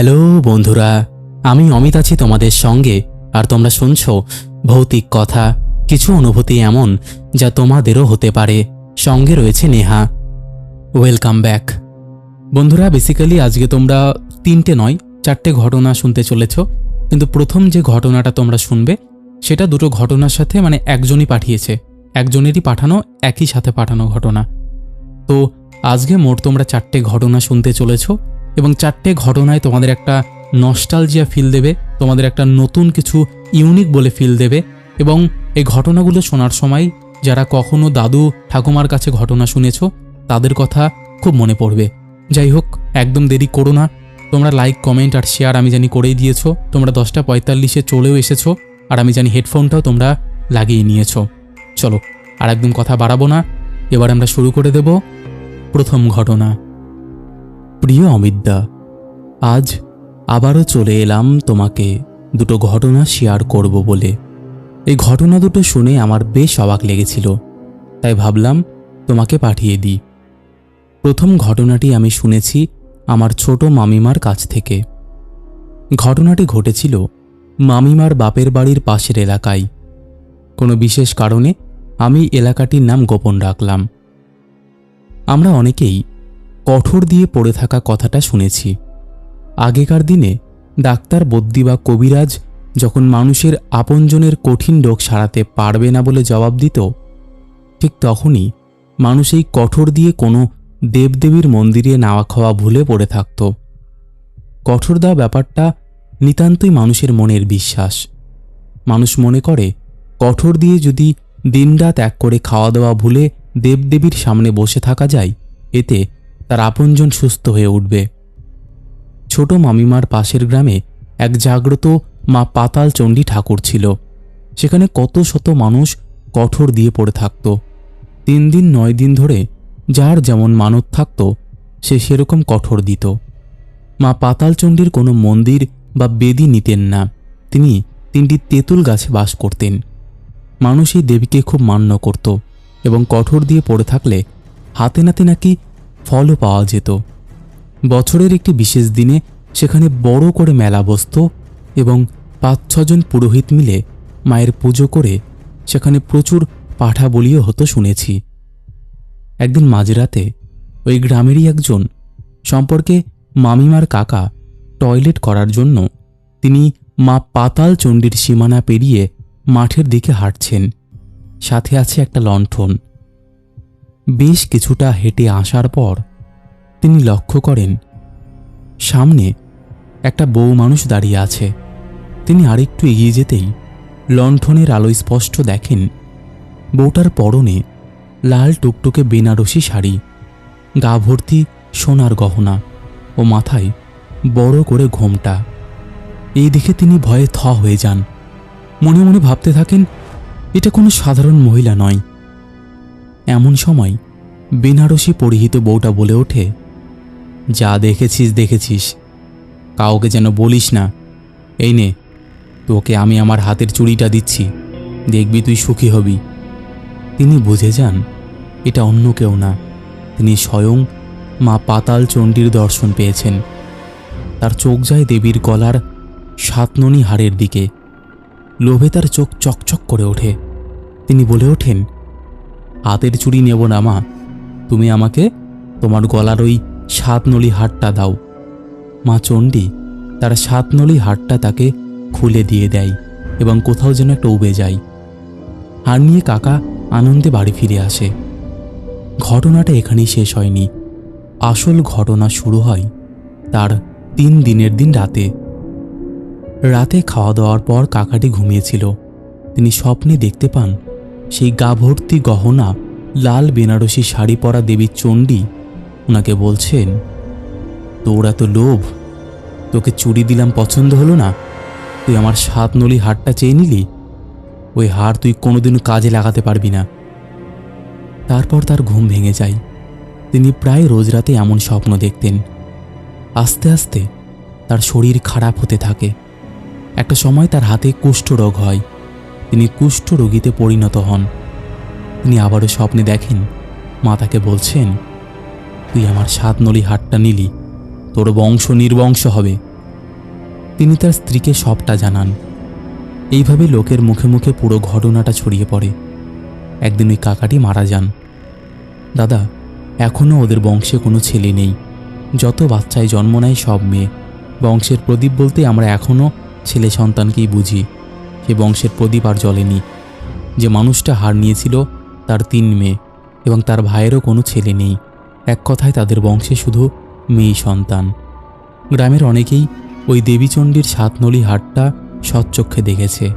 Hello বন্ধুরা, আমি অমিত আছি তোমাদের সঙ্গে, আর তোমরা শুনছ ভৌতিক কথা, কিছু অনুভূতি এমন যা তোমাদেরও হতে পারে। সঙ্গে রয়েছে নেহা। ওয়েলকাম ব্যাক বন্ধুরা বেসিক্যালি আজকে তোমরা তিনটে নয়, চারটে ঘটনা শুনতে চলেছ, কিন্তু প্রথম যে ঘটনাটা তোমরা শুনবে, সেটা দুটো ঘটনার সাথে মানে একজনই পাঠিয়েছে, একজনেরই পাঠানো, একই সাথে পাঠানো ঘটনা। তো আজকে মোট তোমরা চারটে ঘটনা শুনতে চলেছো এবং চারটে ঘটনায় তোমাদের একটা নস্টালজিয়া ফিল দেবে, তোমাদের একটা নতুন কিছু ইউনিক বলে ফিল দেবে এবং এই ঘটনাগুলো শোনার সময় যারা কখনো দাদু ঠাকুমার কাছে ঘটনা শুনেছো, তাদের কথা খুব মনে পড়বে। যাই হোক, একদম দেরি করো না। তোমরা লাইক কমেন্ট আর শেয়ার আমি জানি করেই দিয়েছ। তোমরা দশটা পঁয়তাল্লিশে চলেও এসেছ আর আমি জানি হেডফোনটাও তোমরা লাগিয়ে নিয়েছো। চলো, আর একদম কথা বাড়াবো না। এবার আমরা শুরু করে দেব প্রথম ঘটনা। প্রিয় অমিতদা, আজ আবারও চলে এলাম তোমাকে দুটো ঘটনা শেয়ার করব বলে। এই ঘটনা দুটো শুনে আমার বেশ অবাক লেগেছিল, তাই ভাবলাম তোমাকে পাঠিয়ে দিই। প্রথম ঘটনাটি আমি শুনেছি আমার ছোট মামিমার কাছ থেকে। ঘটনাটি ঘটেছিল মামিমার বাপের বাড়ির পাশের এলাকায়। কোনো বিশেষ কারণে আমি এলাকাটির নাম গোপন রাখলাম। আমরা অনেকেই কঠোর দিয়ে পড়ে থাকা কথাটা শুনেছি। আগেকার দিনে ডাক্তার বদ্যি বা কবিরাজ যখন মানুষের আপনজনের কঠিন রোগ সারাতে পারবে না বলে জবাব দিত, ঠিক তখনই মানুষ এই কঠোর দিয়ে কোনো দেবদেবীর মন্দিরে নাওয়া খাওয়া ভুলে পড়ে থাকত। কঠোর দেওয়া ব্যাপারটা নিতান্তই মানুষের মনের বিশ্বাস। মানুষ মনে করে, কঠোর দিয়ে যদি দিনরাত এক করে খাওয়া দাওয়া ভুলে দেবদেবীর সামনে বসে থাকা যায়, এতে তার আপনজন সুস্থ হয়ে উঠবে। ছোট মামিমার পাশের গ্রামে এক জাগ্রত মা পাতাল চণ্ডী ঠাকুর ছিল। সেখানে কত শত মানুষ কঠোর দিয়ে পড়ে থাকত। তিন দিন, নয় দিন ধরে যার যেমন মানত থাকত, সে সেরকম কঠোর দিত। মা পাতালচণ্ডীর কোনো মন্দির বা বেদি নিতেন না। তিনি তিনটি তেঁতুল গাছে বাস করতেন। মানুষ এই দেবীকে খুব মান্য করত এবং কঠোর দিয়ে পড়ে থাকলে হাতে নাতে নাকি ফলও পাওয়া যেত। বছরের একটি বিশেষ দিনে সেখানে বড় করে মেলা বসত এবং পাঁচ ছজন পুরোহিত মিলে মায়ের পুজো করে সেখানে প্রচুর পাঠা বলিও হতো শুনেছি। একদিন মাঝরাতে ওই গ্রামেরই একজন সম্পর্কে মামিমার কাকা টয়লেট করার জন্য তিনি মা পাতাল চণ্ডীর সীমানা পেরিয়ে মাঠের দিকে হাঁটছেন। সাথে আছে একটা লণ্ঠন। বেশ কিছুটা হেঁটে আসার পর তিনি লক্ষ্য করেন, সামনে একটা বউ মানুষ দাঁড়িয়ে আছে। তিনি আরেকটু এগিয়ে যেতেই লণ্ঠনের আলোয় স্পষ্ট দেখেন, বউটার পরনে লাল টুকটুকে বেনারসি শাড়ি, গা ভর্তি সোনার গহনা ও মাথায় বড় করে ঘোমটা। এই দেখে তিনি ভয়ে থ হয়ে যান। মনে মনে ভাবতে থাকেন, এটা কোনো সাধারণ মহিলা নয়। এমন সময় বেনারসি পরিহিত বউটা বলে ওঠে, যা দেখেছিস দেখেছিস। কাউকে যেন বলিস না। এই নে, তোকে আমি আমার হাতের চুড়িটা দিচ্ছি। দেখবি তুই সুখী হবি। তিনি বুঝে যান, এটা অন্য কেউ না। তিনি স্বয়ং মা পাতাল চণ্ডীর দর্শন পেয়েছেন। তার চোখ যায় দেবীর গলার সাতননি হাড়ের দিকে। লোভে তার চোখ চকচক করে ওঠে। তিনি বলে ওঠেন হাতের চুড়ি নেব না, মা। তুমি আমাকে তোমার গলার ওই সাতনলি হাটটা দাও। মা চণ্ডী তার সাতনলি হাটটা তাকে খুলে দিয়ে দেয় এবং কোথাও যেন একটা উবে যায়। হার নিয়ে কাকা আনন্দে বাড়ি ফিরে আসে। ঘটনাটা এখানেই শেষ হয়নি। আসল ঘটনা শুরু হয় তার তিন দিনের দিন রাতে। রাতে খাওয়া দাওয়ার পর কাকাটি ঘুমিয়েছিল। তিনি স্বপ্নে দেখতে পান সেই গা ভর্তি গহনা, লাল বেনারসি শাড়ি পরা দেবী চণ্ডী ওনাকে বলছেন, তোর এত লোভ, তোকে চুরি দিলাম পছন্দ হলো না, তুই আমার সাত নলি হারটা চেয়ে নিলি, ওই হার তুই কোনোদিনও কাজে লাগাতে পারবি না। তারপর তার ঘুম ভেঙে যায়। তিনি প্রায় রোজ রাতে এমন স্বপ্ন দেখতেন। আস্তে আস্তে তার শরীর খারাপ হতে থাকে। একটা সময় তার হাতে কুষ্ঠরোগ হয়। তিনি কুষ্ঠ রোগীতে পরিণত হন। তিনি আবারও স্বপ্নে দেখেন, মা তাকে বলছেন, তুই আমার সাত নলি হাটটা নিলি, তোর বংশ নির্বংশ হবে। তিনি তার স্ত্রীকে সবটা জানান। এইভাবে লোকের মুখে মুখে পুরো ঘটনাটা ছড়িয়ে পড়ে। একদিন ওই কাকাটি মারা যান। দাদা এখনও ওদের বংশে কোনো ছেলে নেই। যত বাচ্চায় জন্ম নেয় সব মেয়ে। বংশের প্রদীপ বলতে আমরা এখনও ছেলে সন্তানকেই বুঝি। সে বংশের প্রদীপ আর জ্বলেনি। যে মানুষটা হার নিয়েছিল তার তিন মেয়ে এবং তার ভাইয়েরও কোনো ছেলে নেই। এক কথায় তাদের বংশে শুধু মেয়ে সন্তান। গ্রামের অনেকেই ওই দেবীচণ্ডীর সাতনলি হাটটা সচ্চক্ষে দেখেছে।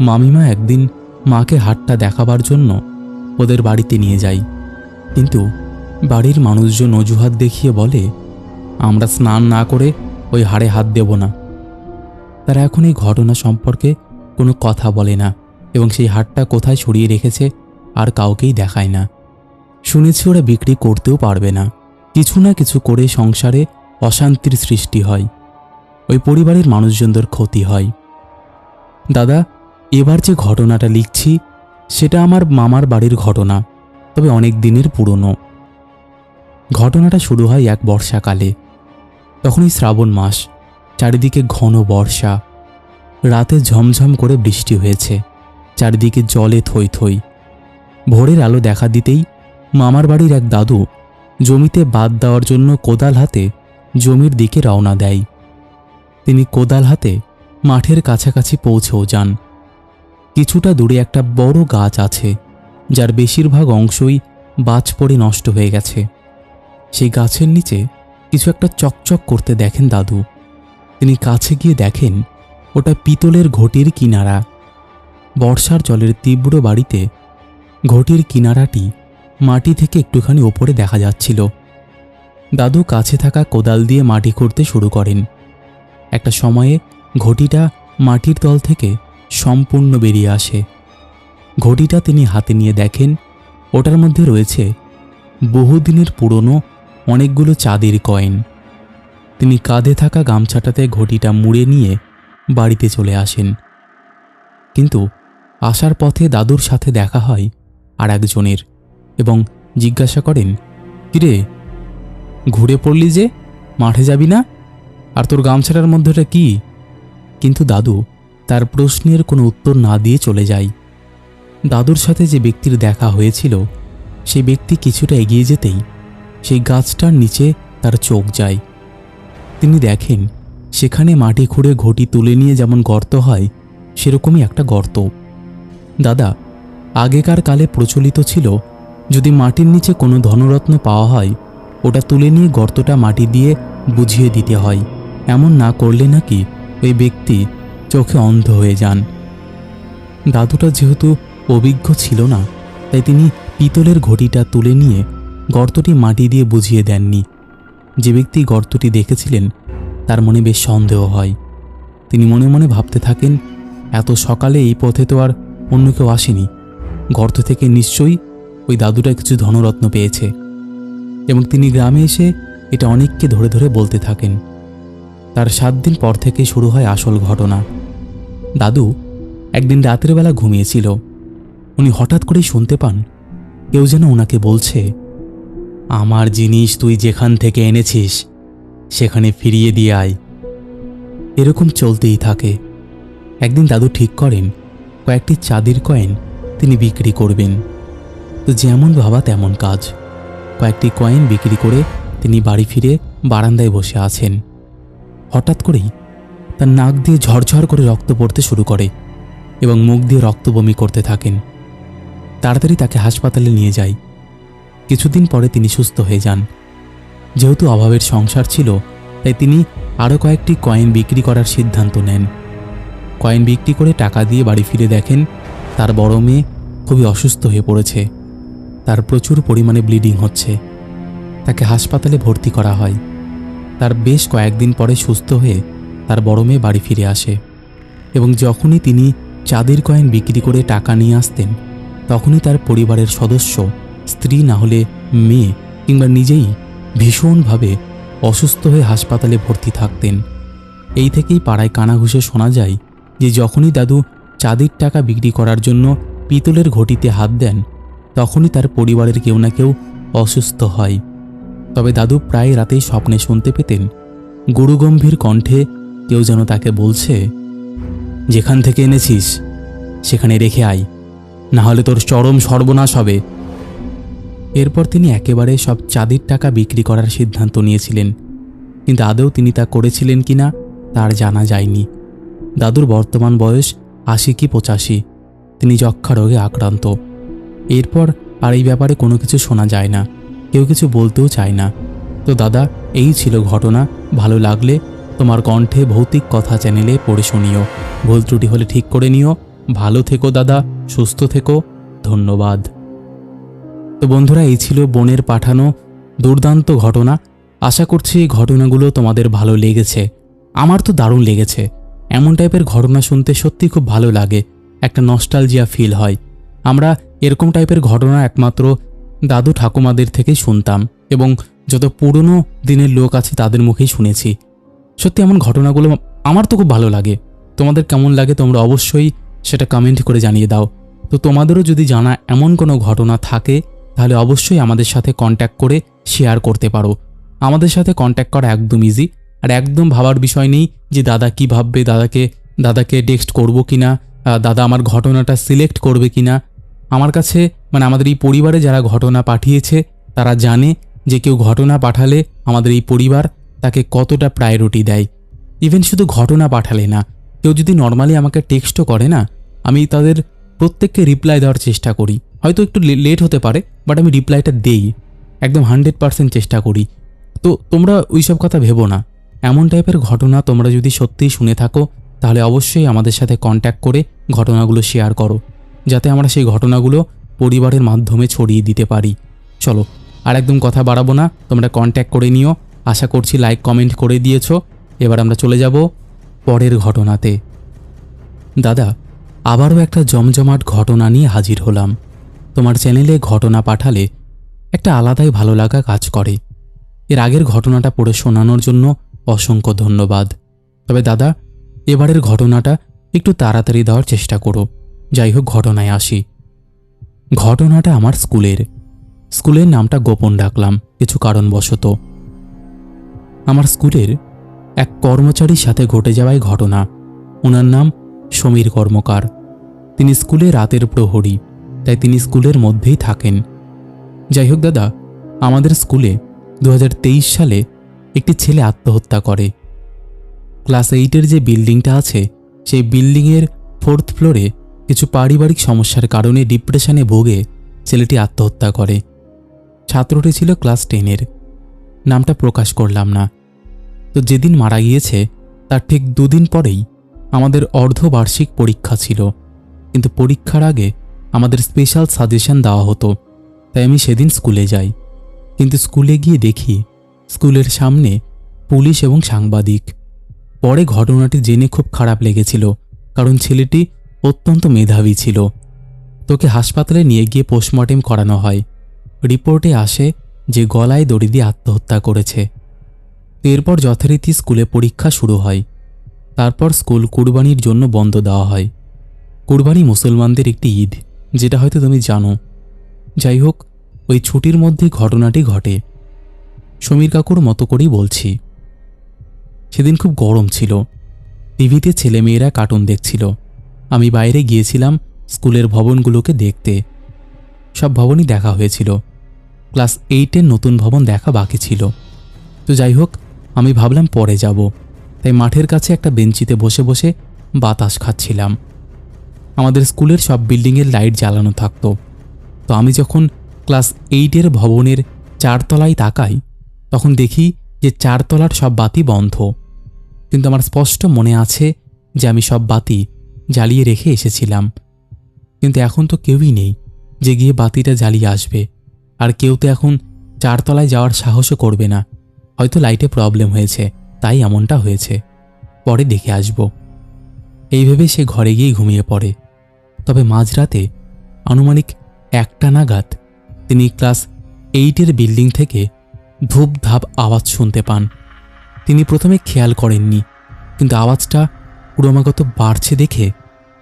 মামিমা একদিন মাকে হাটটা দেখাবার জন্য ওদের বাড়িতে নিয়ে যায়। কিন্তু বাড়ির মানুষজন অজুহাত দেখিয়ে বলে, আমরা স্নান না করে ওই হাড়ে হাত দেব না। তারা এখন এই ঘটনা সম্পর্কে কোনো কথা বলে না এবং সেই হাটটা কোথায় সরিয়ে রেখেছে আর কাউকেই দেখায় না। শুনেছি ওরা বিক্রি করতেও পারবে না। কিছু না কিছু করে সংসারে অশান্তির সৃষ্টি হয়। ওই পরিবারের মানুষজনদের ক্ষতি হয়। দাদা, এবার যে ঘটনাটা লিখছি, সেটা আমার মামার বাড়ির ঘটনা, তবে অনেক দিনের পুরনো। ঘটনাটা শুরু হয় এক বর্ষাকালে। তখনই শ্রাবণ মাস, চারিদিকে ঘন বর্ষা। রাতে ঝমঝম করে বৃষ্টি হয়েছে। চারিদিকে জলে থই থই। ভোরের আলো দেখা দিতেই মামার বাড়ির এক দাদু জমিতে বাদ দেওয়ার জন্য কোদাল হাতে জমির দিকে রওনা দেয়। তিনি কোদাল হাতে মাঠের কাছাকাছি পৌঁছেও যান। কিছুটা দূরে একটা বড় গাছ আছে, যার বেশিরভাগ অংশই বাজ পড়ে নষ্ট হয়ে গেছে। সেই গাছের নিচে কিছু একটা চকচক করতে দেখেন দাদু। তিনি কাছে গিয়ে দেখেন ওটা পিতলের ঘটির কিনারা। বর্ষার জলের তীব্র বাড়িতে ঘটির কিনারাটি মাটি থেকে একটুখানি ওপরে দেখা যাচ্ছিল। দাদু কাছে থাকা কোদাল দিয়ে মাটি করতে শুরু করেন। একটা সময়ে ঘটিটা মাটির তল থেকে সম্পূর্ণ বেরিয়ে আসে। ঘটিটা তিনি হাতে নিয়ে দেখেন, ওটার মধ্যে রয়েছে বহুদিনের পুরনো অনেকগুলো চাঁদের কয়েন। তিনি কাঁধে থাকা গামছাটাতে ঘটিটা মুড়ে নিয়ে বাড়িতে চলে আসেন। কিন্তু আসার পথে দাদুর সাথে দেখা হয় আর একজনের এবং জিজ্ঞাসা করেন, কিরে, ঘুরে পড়লি যে, মাঠে যাবি না? আর তোর গামছাটার মধ্যেটা কি? কিন্তু দাদু তার প্রশ্নের কোনো উত্তর না দিয়ে চলে যায়। দাদুর সাথে যে ব্যক্তির দেখা হয়েছিল সেই ব্যক্তি কিছুটা এগিয়ে যেতেই সেই গাছটার নিচে তার চোখ যায়। তিনি দেখেন সেখানে মাটি খুঁড়ে ঘটি তুলে নিয়ে যেমন গর্ত হয়, সেরকমই একটা গর্ত। দাদা, আগেকার কালে প্রচলিত ছিল, যদি মাটির নিচে কোনো ধনরত্ন পাওয়া হয়, ওটা তুলে নিয়ে গর্তটা মাটি দিয়ে বুঝিয়ে দিতে হয়। এমন না করলে নাকি ওই ব্যক্তি চোখে অন্ধ হয়ে যান। দাদুটা যেহেতু অভিজ্ঞ ছিল না, তাই তিনি পিতলের ঘটিটা তুলে নিয়ে গর্তটি মাটি দিয়ে বুঝিয়ে দেননি। যে ব্যক্তি গর্তটি দেখেছিলেন তার মনে বেশ সন্দেহ হয়। তিনি মনে মনে ভাবতে থাকেন, এত সকালে এই পথে তো আর অন্য কেউ আসেনি। গর্ত থেকে নিশ্চয়ই ওই দাদুটা কিছু ধনরত্ন পেয়েছে। এবং তিনি গ্রামে এসে এটা অনেককে ধরে ধরে বলতে থাকেন। তার সাত দিন পর থেকে শুরু হয় আসল ঘটনা। দাদু একদিন রাতের বেলা ঘুমিয়েছিল। উনি হঠাৎ করেই শুনতে পান, কেউ যেন ওনাকে বলছে, আমার জিনিস তুই যেখান থেকে এনেছিস সেখানে ফিরিয়ে দিয়ে আয়। এরকম চলতেই থাকে। একদিন দাদু ঠিক করেন, কয়েকটি চাঁদির কয়েন তিনি বিক্রি করবেন। তো যেমন ভাবা তেমন কাজ। কয়েকটি কয়েন বিক্রি করে তিনি বাড়ি ফিরে বারান্দায় বসে আছেন। হঠাৎ করেই তার নাক দিয়ে ঝরঝর করে রক্ত পড়তে শুরু করে এবং মুখ দিয়ে রক্ত বমি করতে থাকেন। তাড়াতাড়ি তাকে হাসপাতালে নিয়ে যায়। কিছুদিন পরে তিনি সুস্থ হয়ে যান। যেহেতু অভাবের সংসার ছিল, তাই তিনি আরও কয়েকটি কয়েন বিক্রি করার সিদ্ধান্ত নেন। কয়েন বিক্রি করে টাকা দিয়ে বাড়ি ফিরে দেখেন, তার বড় মেয়ে খুবই অসুস্থ হয়ে পড়েছে। তার প্রচুর পরিমাণে ব্লিডিং হচ্ছে। তাকে হাসপাতালে ভর্তি করা হয়। তার বেশ কয়েকদিন পরে সুস্থ হয়ে তার বড় মেয়ে বাড়ি ফিরে আসে। এবং যখনই তিনি চাঁদের কয়েন বিক্রি করে টাকা নিয়ে আসতেন, তখনই তার পরিবারের সদস্য, স্ত্রী না হলে মেয়ে কিংবা নিজেই ভীষণভাবে অসুস্থ হয়ে হাসপাতালে ভর্তি থাকতেন। এই থেকেই পাড়ায় কানাঘুষে শোনা যায় যে যখনই দাদু চাঁদের টাকা বিক্রি করার জন্য পিতলের ঘটিতে হাত দেন, তখনই তার পরিবারের কেউ না কেউ অসুস্থ হয়। তবে দাদু প্রায় রাতেই স্বপ্নে শুনতে পেতেন, গুরুগম্ভীর কণ্ঠে কেউ যেন তাকে বলছে, যেখান থেকে এনেছিস, সেখানে রেখে আয় না হলে তোর চরম সর্বনাশ হবে। এরপর তিনি একেবারে সব চাঁদির টাকা বিক্রি করার সিদ্ধান্ত নিয়েছিলেন। কিন্তু আদৌ তিনি তা করেছিলেন কি না, তার জানা যায়নি। দাদুর বর্তমান বয়স আশি কি পঁচাশি। তিনি যক্ষা রোগে আক্রান্ত। এরপর আর এই ব্যাপারে কোনো কিছু শোনা যায় না, কেউ কিছু বলতেও চায় না। তো দাদা, এই ছিল ঘটনা। ভালো লাগলে তোমার কণ্ঠে ভৌতিক কথা চ্যানেলে পড়ে শুনিও। ভুল ত্রুটি হলে ঠিক করে নিও। ভালো থেকো দাদা, সুস্থ থেকো। ধন্যবাদ। তো বন্ধুরা, এই ছিল বোনের পাঠানো দুর্দান্ত ঘটনা। আশা করছি এই ঘটনাগুলো তোমাদের ভালো লেগেছে। আমার তো দারুণ লেগেছে। এমন টাইপের ঘটনা শুনতে সত্যি খুব ভালো লাগে, একটা নস্টালজিয়া ফিল হয়। আমরা এরকম টাইপের ঘটনা একমাত্র দাদু ঠাকুমাদের থেকেই শুনতাম এবং যত পুরনো দিনের লোক আছে তাদের মুখেই শুনেছি। সত্যি এমন ঘটনাগুলো আমার তো খুব ভালো লাগে। তোমাদের কেমন লাগে তোমরা অবশ্যই সেটা কমেন্ট করে জানিয়ে দাও। তো তোমাদেরও যদি জানা এমন কোনো ঘটনা থাকে তাহলে অবশ্যই আমাদের সাথে কন্ট্যাক্ট করে শেয়ার করতে পারো। আমাদের সাথে কন্ট্যাক্ট করা একদম ইজি আর একদম ভাবার বিষয় নেই যে দাদা কি ভাববে, দাদাকে দাদাকে টেক্সট করব কি না দাদা আমার ঘটনাটা সিলেক্ট করবে কি না আমার কাছে মানে আমাদের এই পরিবারে যারা ঘটনা পাঠিয়েছে, তারা জানে যে কেউ ঘটনা পাঠালে আমাদের এই পরিবার তাকে কতটা প্রায়োরিটি দেয়। ইভেন শুধু ঘটনা পাঠালে না, কেউ যদি নর্মালি আমাকে টেক্সটও করে না, আমি তাদের প্রত্যেককে রিপ্লাই দেওয়ার চেষ্টা করি। হয়তো একটু লেট হতে পারে বাট আমি রিপ্লাইটা দেই। একদম হান্ড্রেড পার্সেন্ট চেষ্টা করি। তো তোমরা ওইসব কথা ভেবো না। এমন টাইপের ঘটনা তোমরা যদি সত্যিই শুনে থাকো, তাহলে অবশ্যই আমাদের সাথে কন্ট্যাক্ট করে ঘটনাগুলো শেয়ার করো, যাতে আমরা সেই ঘটনাগুলো পরিবারের মাধ্যমে ছড়িয়ে দিতে পারি। চলো আর একদম কথা বাড়াবো না, তোমরা কন্ট্যাক্ট করে নিও। আশা করছি লাইক কমেন্ট করে দিয়েছ। এবার আমরা চলে যাব পরের ঘটনাতে। দাদা, আবারও একটা জমজমাট ঘটনা নিয়ে হাজির হলাম। তোমার চ্যানেলে ঘটনা পাঠালে একটা আলাদাই ভালো লাগা কাজ করে। এর আগের ঘটনাটা পড়ে শোনানোর জন্য অসংখ্য ধন্যবাদ। তবে দাদা, এবারের ঘটনাটা একটু তাড়াতাড়ি দেওয়ার চেষ্টা করো। যাই হোক, ঘটনায় আসি। ঘটনাটা আমার স্কুলের। স্কুলের নামটা গোপন রাখলাম, কিছু কারণবশত। আমার স্কুলের এক কর্মচারীর সাথে ঘটে যাওয়াই ঘটনা। ওনার নাম সমীর কর্মকার। তিনি স্কুলে রাতের প্রহরী। তাই তিনি স্কুলের মধ্যেই থাকেন। যাই হোক দাদা, আমাদের স্কুলে দু হাজার তেইশ সালে একটি ছেলে আত্মহত্যা করে। ক্লাস এইটের যে বিল্ডিংটা আছে, সেই বিল্ডিংয়ের ফোর্থ ফ্লোরে কিছু পারিবারিক সমস্যার কারণে ডিপ্রেশনে ভোগে ছেলেটি আত্মহত্যা করে। ছাত্রটি ছিল ক্লাস টেনের। নামটা প্রকাশ করলাম না। তো যেদিন মারা গিয়েছে, তার ঠিক দুদিন পরেই আমাদের অর্ধবার্ষিক পরীক্ষা ছিল। কিন্তু পরীক্ষার আগে আমাদের স্পেশাল সাজেশন দেওয়া হতো। তাই আমি সেদিন স্কুলে যাই। কিন্তু স্কুলে গিয়ে দেখি স্কুলের সামনে পুলিশ এবং সাংবাদিক। পরে ঘটনাটি জেনে খুব খারাপ লেগেছিল, কারণ ছেলেটি অত্যন্ত মেধাবী ছিল। তোকে হাসপাতালে নিয়ে গিয়ে পোস্টমর্টেম করানো হয়। রিপোর্টে আসে যে গলায় দড়ি দিয়ে আত্মহত্যা করেছে। এরপর যথারীতি স্কুলে পরীক্ষা শুরু হয়। তারপর স্কুল কুরবানির জন্য বন্ধ দেওয়া হয়। কুরবানি মুসলমানদের একটি ঈদ। যেটা হয়তো তুমি জানো। যাই হোক, ওই ছুটির মধ্যে ঘটনাটি ঘটে। সমীর কাকুর মতো করেই বলছি। সেদিন খুব গরম ছিল। টিভিতে ছেলেমেয়েরা কার্টুন দেখছিল। আমি বাইরে গিয়েছিলাম স্কুলের ভবনগুলোকে দেখতে। সব ভবনই দেখা হয়েছিল। ক্লাস এইটের নতুন ভবন দেখা বাকি ছিল। তো যাই হোক, আমি ভাবলাম পরে যাব। তাই মাঠের কাছে একটা বেঞ্চিতে বসে বসে বাতাস খাচ্ছিলাম। আমাদের স্কুলের সব বিল্ডিংয়ের লাইট জ্বালানো থাকতো। তো আমি যখন ক্লাস এইটের ভবনের চারতলায় তাকাই, তখন দেখি যে চারতলার সব বাতি বন্ধ। কিন্তু আমার স্পষ্ট মনে আছে যে আমি সব বাতি জ্বালিয়ে রেখে এসেছিলাম। কিন্তু এখন তো কেউই নেই যে গিয়ে বাতিটা জ্বালিয়ে আসবে। আর কেউ তো এখন চারতলায় যাওয়ার সাহসও করবে না। হয়তো লাইটে প্রবলেম হয়েছে, তাই এমনটা হয়েছে। পরে দেখে আসব। এই ভেবে সে ঘরে গিয়ে ঘুমিয়ে পড়ে। তবে মাঝরাতে আনুমানিক একটা নাগাদ তিনি ক্লাস এইটের বিল্ডিং থেকে ধূপ ধাপ আওয়াজ শুনতে পান। তিনি প্রথমে খেয়াল করেননি, কিন্তু আওয়াজটা ক্রমাগত বাড়ছে দেখে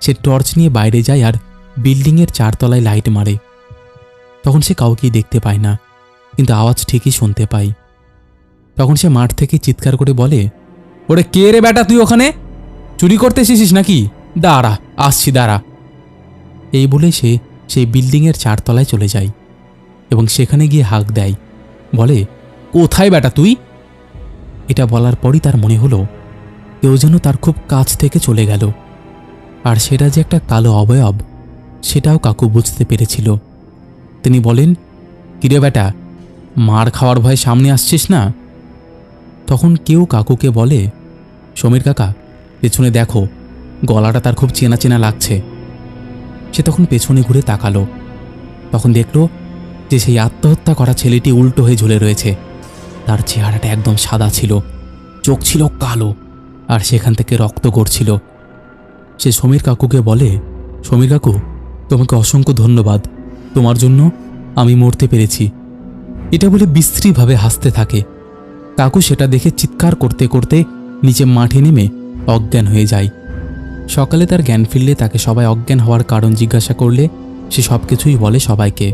সে টর্চ নিয়ে বাইরে যায় আর বিল্ডিংয়ের চারতলায় লাইট মারে। তখন সে কাউকেই দেখতে পায় না, কিন্তু আওয়াজ ঠিকই শুনতে পায়। তখন সে মাঠ থেকে চিৎকার করে বলে, ওরে কে রে বেটা তুই ওখানে? চুরি করতে এসেছিস নাকি? দাঁড়া, আসছি, দাঁড়া। এই বলে সে সেই বিল্ডিংয়ের চারতলায় চলে যায় এবং সেখানে গিয়ে হাঁক দেয়, বলে, কোথায় বেটা তুই? এটা বলার পরই তার মনে হলো, কেউ যেন তার খুব কাছ থেকে চলে গেল। আর সেটা যে একটা কালো অবয়ব, সেটাও কাকু বুঝতে পেরেছিল। তিনি বলেন, কিরে বেটা, মার খাওয়ার ভয়ে সামনে আসছিস না? তখন কেউ কাকুকে বলে, সমীর কাকা, পেছনে দেখো, গলাটা তার খুব চেনা চেনা লাগছে। সে তখন পেছনে ঘুরে তাকালো। তখন দেখল যে সেই আত্মহত্যা করা ছেলেটি উল্টো হয়ে ঝুলে রয়েছে। তার চেহারাটা একদম সাদা ছিল, চোখ ছিল কালো, আর সেখান থেকে রক্ত গড়ছিল। সে সমীর কাকুকে বলে, সমীর কাকু, তোমাকে অসংখ্য ধন্যবাদ। তোমার জন্য আমি মরতে পেরেছি। এটা বলে বিশ্রীভাবে হাসতে থাকে। কাকু সেটা দেখে চিৎকার করতে করতে নিচে মাঠে নেমে অজ্ঞান হয়ে যায়। সকালে তার জ্ঞান ফিরলে তাকে সবাই অজ্ঞান হওয়ার কারণ জিজ্ঞাসা করলে, সে সব কিছুই বলে সবাইকে।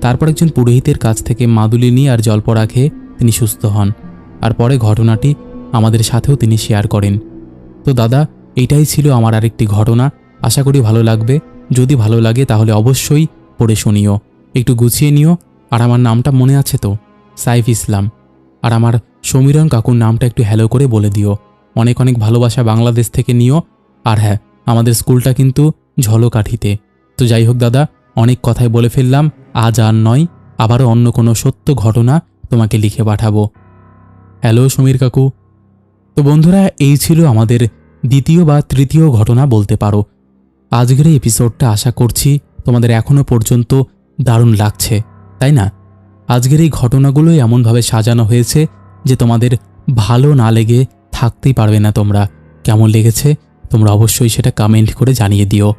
তারপর একজন পুরোহিতের কাছ থেকে মাদুলি নিয়ে আর জলপড়া খেয়ে তিনি সুস্থ হন। আর পরে ঘটনাটি আমাদের সাথেও তিনি শেয়ার করেন। তো দাদা এটাই ছিল আমার আরেকটি ঘটনা। আশা করি ভালো লাগবে। যদি ভালো লাগে তাহলে অবশ্যই পড়ে শুনিও। একটু গুছিয়ে নিও। আর আমার নামটা মনে আছে তো? সাইফ ইসলাম। আর আমার সমীরণ কাকুর নামটা একটু হ্যালো করে বলে দিও। অনেক অনেক ভালোবাসা বাংলাদেশ থেকে নিও। আর হ্যাঁ আমাদের স্কুলটা কিন্তু ঝলকাঠিতে। তো যাই হোক দাদা, অনেক কথাই বলে ফেললাম, আজ আর নয়, আবারও অন্য কোনো সত্য ঘটনা তোমাকে লিখে পাঠাবো। হ্যালো সমীর কাকু। তো বন্ধুরা, এই ছিল আমাদের দ্বিতীয় বা তৃতীয় ঘটনা বলতে পারো। আজকের এই এপিসোডটা আশা করছি তোমাদের এখনও পর্যন্ত দারুণ লাগছে, তাই না? আজকের এই ঘটনাগুলোই এমনভাবে সাজানো হয়েছে যে তোমাদের ভালো না লেগে থাকতেই পারবে না তোমরা। কেমন লেগেছে? তোমরা অবশ্যই সেটা কমেন্ট করে জানিয়ে দিও।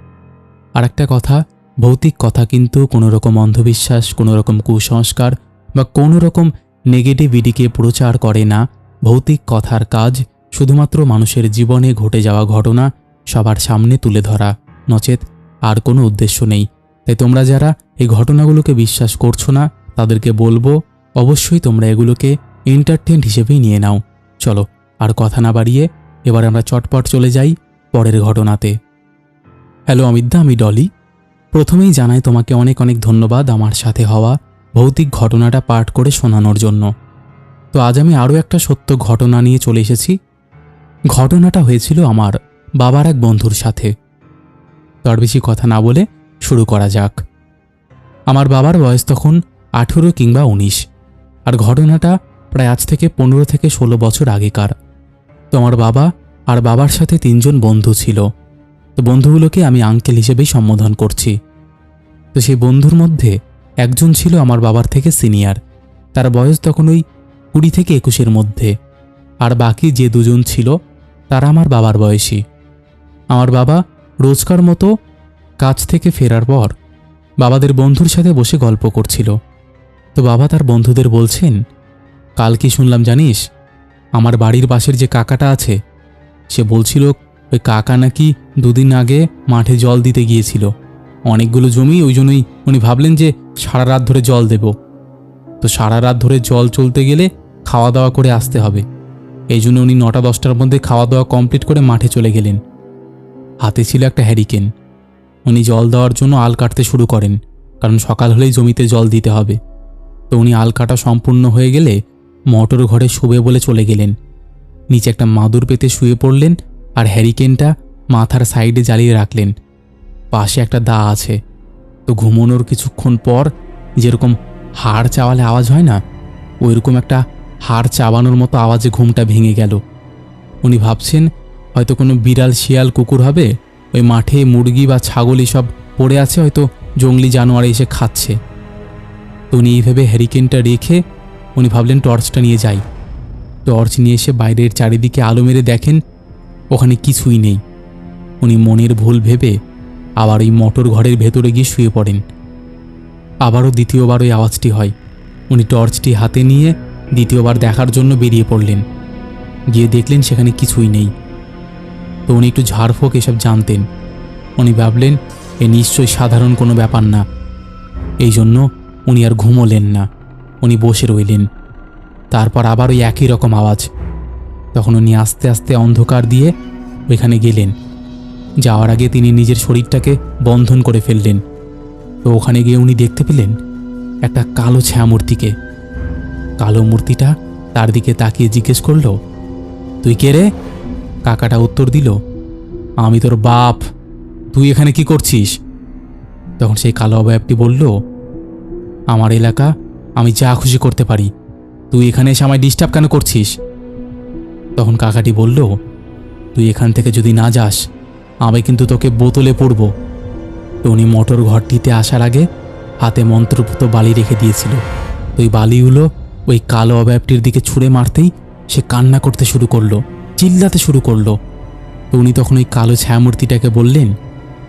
আর একটা কথা, ভৌতিক কথা কিন্তু কোনো রকম অন্ধবিশ্বাস কোনো রকম কুসংস্কার বা কোনো রকম নেগেটিভিটিকে প্রচার করে না। ভৌতিক কথার কাজ শুধুমাত্র মানুষের জীবনে ঘটে যাওয়া ঘটনা সবার সামনে তুলে ধরা। নচেত আর কোনো উদ্দেশ্য নেই। তাই তোমরা যারা এই ঘটনাগুলোকে বিশ্বাস করছ না, তাদেরকে বলব, অবশ্যই তোমরা এগুলোকে এন্টারটেন্ট হিসেবেই নিয়ে নাও। চলো, আর কথা না বাড়িয়ে এবার আমরা চটপট চলে যাই। পরের ঘটনাতে। হ্যালো অমিতদা আমি ডলি। প্রথমেই জানাই তোমাকে অনেক অনেক ধন্যবাদ আমার সাথে হওয়া ভৌতিক ঘটনাটা পাঠ করে শোনানোর জন্য। তো আজ আমি আরও একটা সত্য ঘটনা নিয়ে চলে এসেছি। ঘটনাটা হয়েছিল আমার বাবার এক বন্ধুর সাথে। তার বেশি কথা না বলে শুরু করা যাক। আমার বাবার বয়স তখন আঠেরো কিংবা উনিশ, আর ঘটনাটা প্রায় আজ থেকে পনেরো থেকে ষোলো বছর আগেকার। তো আমার বাবা আর বাবার সাথে তিনজন বন্ধু ছিল। তো বন্ধুগুলোকে আমি আঙ্কেল হিসেবেই সম্বোধন করছি। তো সেই বন্ধুর মধ্যে একজন ছিল আমার বাবার থেকে সিনিয়র। তার বয়স তখন ওই কুড়ি থেকে একুশের মধ্যে। আর বাকি যে দুজন ছিল, তারা আমার বাবার বয়সী। আমার বাবা রোজকার মতো কাজ থেকে ফেরার পর বাবাদের বন্ধুর সাথে বসে গল্প করছিল। তো বাবা তার বন্ধুদের বলছেন, কাল কি শুনলাম জানিস? আমার বাড়ির পাশের যে কাকাটা আছে সে বলছিল, ওই কাকা নাকি দুদিন আগে মাঠে জল দিতে গিয়েছিল। অনেকগুলো জমি, ওই জন্যই উনি ভাবলেন যে সারা রাত ধরে জল দেব। তো সারা রাত ধরে জল চলতে গেলে খাওয়া দাওয়া করে আসতে হবে। এই জন্য উনি নটা দশটার মধ্যে খাওয়া দাওয়া কমপ্লিট করে মাঠে চলে গেলেন। হাতে ছিল একটা হ্যারিকেন। উনি জল দেওয়ার জন্য আল কাটতে শুরু করেন, কারণ সকাল হলেই জমিতে জল দিতে হবে। তো উনি আল কাটা সম্পূর্ণ হয়ে গেলে মোটর ঘরে শুবে বলে চলে গেলেন। নিচে একটা মাদুর পেতে শুয়ে পড়লেন আর হ্যারিকেনটা মাথার সাইডে জ্বালিয়ে রাখলেন। পাশে একটা দা আছে। তো ঘুমানোর কিছুক্ষণ পর যেরকম হাড় চাওয়ালে আওয়াজ হয় না, ওইরকম একটা হাড় চাবানোর মতো আওয়াজে ঘুমটা ভেঙে গেল। উনি ভাবছেন, হয়তো কোনো বিড়াল, শিয়াল, কুকুর হবে? ওই মাঠে মুরগি বা ছাগল সব পড়ে আছে, হয়তো জঙ্গলি জানোয়ার এসে খাচ্ছে। তো উনি এইভাবে হ্যারিকেনটা রেখে উনি ভাবলেন টর্চটা নিয়ে যাই। টর্চ নিয়ে এসে বাইরের চারিদিকে আলো মেরে দেখেন, ওখানে কিছুই নেই। উনি মনের ভুল ভেবে আবার ওই মোটর ঘরের ভেতরে গিয়ে শুয়ে পড়েন। আবারও দ্বিতীয়বার ওই আওয়াজটি হয়। উনি টর্চটি হাতে নিয়ে দ্বিতীয়বার দেখার জন্য বেরিয়ে পড়লেন। গিয়ে দেখলেন সেখানে কিছুই নেই। তো উনি একটু ঝাড়ফোঁক এসব জানতেন। উনি ভাবলেন, এ নিশ্চয়ই সাধারণ কোনো ব্যাপার না। এই জন্য উনি আর ঘুমোলেন না। উনি বসে রইলেন। তারপর আবার ওই একই রকম আওয়াজ। তখন উনি আস্তে আস্তে অন্ধকার দিয়ে ওইখানে গেলেন। যাওয়ার আগে তিনি নিজের শরীরটাকে বন্ধন করে ফেললেন। তো ওখানে গিয়ে উনি দেখতে পেলেন একটা কালো ছায়ামূর্তিকে। কালো মূর্তিটা তার দিকে তাকিয়ে জিজ্ঞেস করল, তুই কে রে? কাকাটা উত্তর দিল, আমি তোর বাপ, তুই এখানে কি করছিস? তখন সেই কালো অবয়বটি বলল, আমার এলাকা, আমি যা খুশি করতে পারি। তুই এখানে এসে আমায় ডিস্টার্ব কেন করছিস? তখন কাকাটি বলল, তুই এখান থেকে যদি না যাস, আমি কিন্তু তোকে বোতলে পড়ব। টনি মোটর ঘরটিতে আসার আগে হাতে মন্ত্রপুত বালি রেখে দিয়েছিল। ওই বালিগুলো ওই কালো অবয়বটির দিকে ছুঁড়ে মারতেই সে কান্না করতে শুরু করল, চিল্লাতে শুরু করল। উনি তখন ওই কালো ছায়ামূর্তিটাকে বললেন,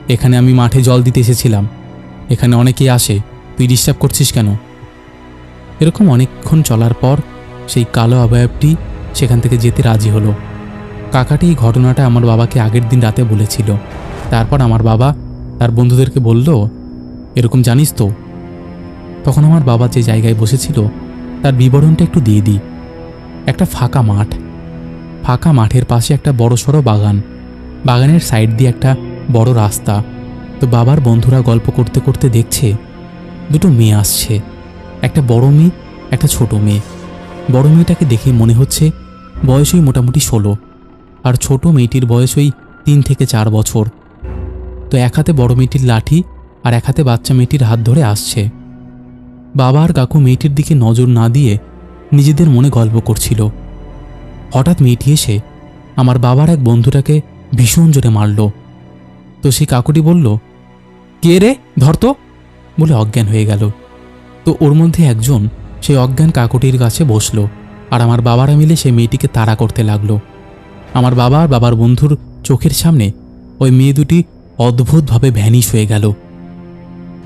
এখানে আমি মাঠে জল দিতে এসেছিলাম। এখানে অনেকেই আসে, তুই ডিস্টার্ব করছিস কেন? এরকম অনেকক্ষণ চলার পর সেই কালো অবয়বটি সেখান থেকে যেতে রাজি হলো। কাকাটি এই ঘটনাটা আমার বাবাকে আগের দিন রাতে বলেছিল। তারপর আমার বাবা তার বন্ধুদেরকে বলল, এরকম জানিস তো? তখন আমার বাবা যে জায়গায় বসেছিল, তার বিবরণটা একটু দিয়ে দিই। একটা ফাঁকা মাঠ। ফাঁকা মাঠের পাশে একটা বড় সড়ো বাগান। বাগানের সাইড দিয়ে একটা বড় রাস্তা। তো বাবার বন্ধুরা গল্প করতে করতে দেখছে, দুটো মেয়ে আসছে। একটা বড় মেয়ে, একটা ছোট মেয়ে। বড় মেয়েটাকে দেখে মনে হচ্ছে বয়স ওই মোটামুটি ষোলো, আর ছোট মেয়েটির বয়স ওই তিন থেকে চার বছর। তো এক হাতে বড় মেয়েটির লাঠি আর এক হাতে বাচ্চা মেয়েটির হাত ধরে আসছে। বাবা আর কাকু মেয়েটির দিকে নজর না দিয়ে নিজেদের মনে গল্প করছিল। হঠাৎ মেয়েটি এসে আমার বাবার এক বন্ধুটাকে ভীষণ জোরে মারল। তো সেই কাকুটি বলল, কে রে? ধরতো বলে অজ্ঞান হয়ে গেল। তো ওর মধ্যে একজন সেই অজ্ঞান কাকুটির কাছে বসল আর আমার বাবারা মিলে সেই মেয়েটিকে তাড়া করতে লাগল। আমার বাবা আর বাবার বন্ধুর চোখের সামনে ওই মেয়ে দুটি অদ্ভুতভাবে ভ্যানিশ হয়ে গেল।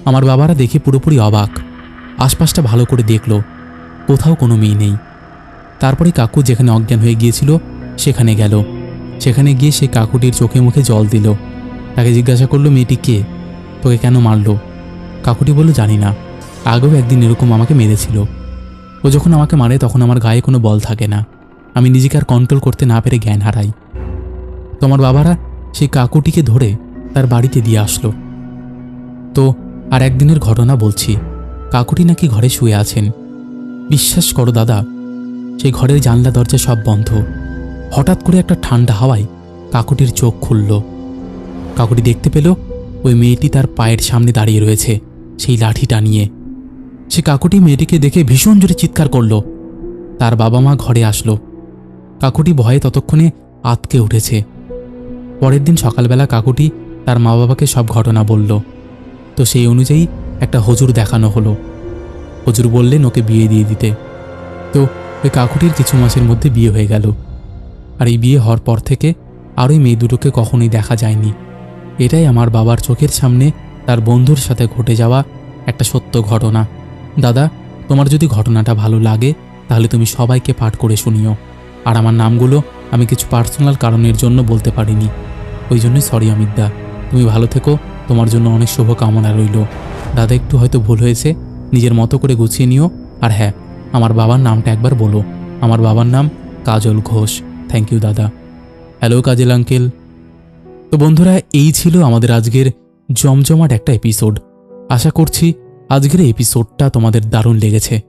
আমার বাবারা দেখে পুরোপুরি অবাক। আশপাশটা ভালো করে দেখল, কোথাও কোনো মেয়ে নেই। তারপরে কাকু যেখানে অজ্ঞান হয়ে গিয়েছিল, সেখানে গেল। সেখানে গিয়ে সে কাকুটির চোখে মুখে জল দিল। তাকে জিজ্ঞাসা করল, মেয়েটি কে? তোকে কেন মারলো? কাকুটি বলল, জানি না। আগেও একদিন এরকম আমাকে মেরেছিল। ও যখন আমাকে মারে তখন আমার গায়ে কোনো বল থাকে না। আমি নিজেকে আর কন্ট্রোল করতে না পেরে জ্ঞান হারাই। তোমার বাবারা সেই কাকুটিকে ধরে তার বাড়িতে দিয়ে আসলো। তো আর একদিনের ঘটনা বলছি। কাকুটি নাকি ঘরে শুয়ে আছেন। বিশ্বাস করো দাদা, সেই ঘরের জানলা, দরজা সব বন্ধ। হঠাৎ করে একটা ঠান্ডা হাওয়ায় কাকুটির চোখ খুলল। কাকুটি দেখতে পেল ওই মেয়েটি তার পায়ের সামনে দাঁড়িয়ে রয়েছে, সেই লাঠিটা নিয়ে। সে কাকুটি মেয়েটিকে দেখে ভীষণ জোরে চিৎকার করল। তার বাবা মা ঘরে আসলো। কাকুটি ভয়ে ততক্ষণে আতকে উঠেছে। পরের দিন সকালবেলা কাকুটি তার মা বাবাকে সব ঘটনা বলল। তো সেই অনুযায়ী একটা হজুর দেখানো হলো। হজুর বললেন ওকে বিয়ে দিয়ে দিতে। তো ওই কাকুটির কিছু মাসের মধ্যে বিয়ে হয়ে গেল। আর এই বিয়ে হওয়ার পর থেকে আর ওই মেয়ে দুটোকে কখনোই দেখা যায়নি। এটাই আমার বাবার চোখের সামনে তার বন্ধুর সাথে ঘটে যাওয়া একটা সত্য ঘটনা। দাদা, তোমার যদি ঘটনাটা ভালো লাগে, তাহলে তুমি সবাইকে পাঠ করে শুনিও। আর আমার নামগুলো আমি কিছু পার্সোনাল কারণের জন্য বলতে পারিনি। ওই জন্যই সরি অমিতদা। তুমি ভালো থেকো, তোমার জন্য অনেক শুভকামনা রইল। দাদা, একটু হয়তো ভুল হয়েছে, নিজের মতো করে গুছিয়ে নিও। আর হ্যাঁ আমার বাবার নামটা একবার বলো। আমার বাবার নাম কাজল ঘোষ। থ্যাংক ইউ দাদা। হ্যালো কাজল আঙ্কেল তো বন্ধুরা, এই ছিল আমাদের আজকের জমজমাট একটা এপিসোড আশা করছি আজকের এপিসোডটা তোমাদের দারুণ লেগেছে।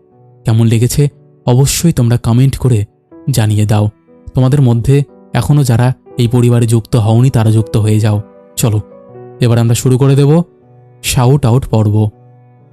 কেমন লেগেছে? অবশ্যই তোমরা কমেন্ট করে জানিয়ে দাও। তোমাদের মধ্যে এখনও যারা এই পরিবারে যুক্ত হওনি, তারা যুক্ত হয়ে যাও। চলো, এবার আমরা শুরু করে দেব শাউট আউট পর্ব।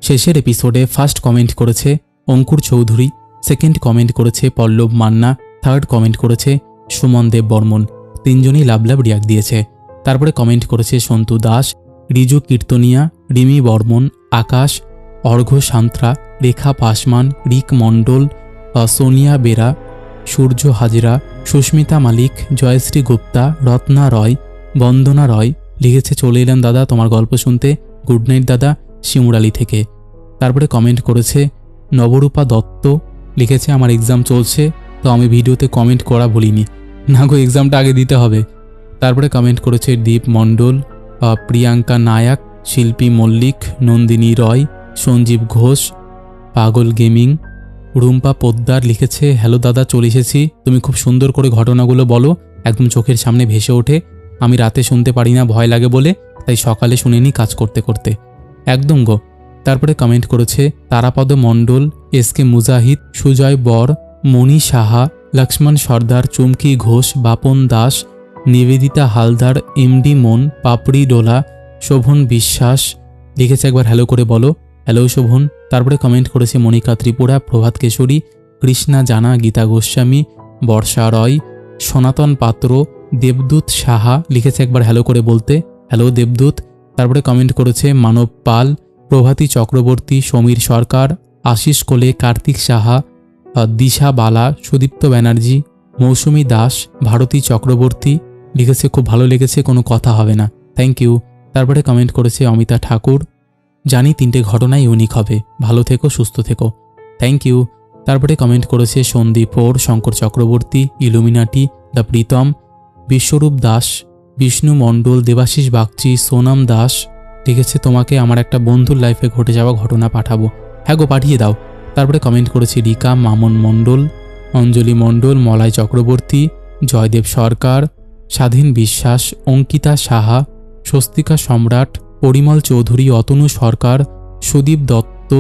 শেষের এপিসোডে ফার্স্ট কমেন্ট করেছে অঙ্কুর চৌধুরী সেকেন্ড কমেন্ট করেছে পল্লব মান্না থার্ড কমেন্ট করেছে সুমন দেব বর্মন। তিনজনই লাভ লাভ রিয়াক্ট দিয়েছে। তারপরে কমেন্ট করেছে সন্তু দাস, রিজু কীর্তনিয়া, রিমি বর্মন, আকাশ অর্ঘ্য সান্ত্রা, রেখা পাসমান রিক মণ্ডল সোনিয়া বেরা, সূর্য হাজরা, সুস্মিতা মালিক, জয়শ্রী গুপ্তা, রত্না রয়, বন্দনা রয় লিখেছে, চলে এলাম দাদা, তোমার গল্প শুনতে। গুড নাইট দাদা শিমুরালি থেকে। তারপরে কমেন্ট করেছে, নবরূপা দত্ত লিখেছে, আমার এক্সাম চলছে, তো আমি ভিডিওতে কমেন্ট করা বলিনি না গো এক্সামটা আগে দিতে হবে। তারপরে কমেন্ট করেছে, দীপ মণ্ডল প্রিয়াঙ্কা নায়াক, শিল্পী মল্লিক, নন্দিনী রয় সঞ্জীব ঘোষ, পাগল গেমিং, রুম্পা পোদ্দার লিখেছে, হ্যালো দাদা, চলে এসেছি। তুমি খুব সুন্দর করে ঘটনাগুলো বলো। একদম চোখের সামনে ভেসে ওঠে। আমি রাতে শুনতে পারি না, ভয় লাগে বলে, তাই সকালে শুনিনি কাজ করতে করতে। একদম গো। তারপরে কমেন্ট করেছে, Tarapada Mondal, S K Mujahid, Sujoy Bar, Moni Saha, Lakshman Sardar, Chumki Ghosh, Bapan Das, Nibedita Haldar MD Mon, Papri Dola, Sovan বিশ্বাস। লিখেছে একবার, হ্যালো করে বলো। হ্যালো শোভন তারপরে কমেন্ট করেছে মনিকা ত্রিপুরা, প্রভাত কেশরী, কৃষ্ণা জানা, গীতা গোস্বামী, বর্ষা রয়, সনাতন পাত্র, দেবদূত সাহা লিখেছে একবার হ্যালো করে বলতে। হ্যালো দেবদূত। তারপরে কমেন্ট করেছে মানব পাল, প্রভাতী চক্রবর্তী, সমীর সরকার, আশিস কোলে, কার্তিক সাহা দিশা বালা, সুদীপ্ত ব্যানার্জি, মৌসুমী দাস, ভারতী চক্রবর্তী লিখেছে, খুব ভালো লেগেছে, কোনো কথা হবে না। থ্যাংক ইউ তারপরে কমেন্ট করেছে অমিতা ঠাকুর জানি তিনটে ঘটনাই ইউনিক হবে। ভালো থেকো, সুস্থ থেকো। থ্যাংক ইউ তারপরে কমেন্ট করেছে সন্দীপ ওর, শঙ্কর চক্রবর্তী, ইলুমিনাটি, দ্য প্রীতম, বিশ্বরূপ দাস, বিষ্ণু মণ্ডল, দেবাশিস বাগচি, সোনাম দাস। লিখেছে তোমাকে আমার একটা বন্ধুর লাইফে ঘটে যাওয়া ঘটনা পাঠাবো। হ্যাঁ গো, পাঠিয়ে দাও। তারপরে কমেন্ট করেছি রিকা, মামন মণ্ডল, অঞ্জলি মণ্ডল, মলয় চক্রবর্তী, জয়দেব সরকার, স্বাধীন বিশ্বাস, অঙ্কিতা সাহা, স্বস্তিকা সম্রাট পরিমল চৌধুরী, অতনু সরকার, সুদীপ দত্ত,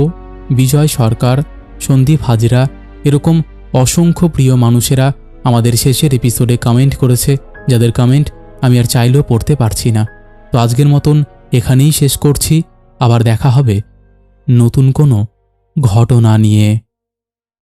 বিজয় সরকার, সন্দীপ হাজরা এরকম অসংখ্য প্রিয় মানুষেরা আমাদের শেষের এপিসোডে কমেন্ট করেছে, যাদের কমেন্ট আমি আর চাইলেও পড়তে পারছি না। তো আজকের মতন এখানেই শেষ করছি, আবার দেখা হবে নতুন কোনো ঘটনা নিয়ে।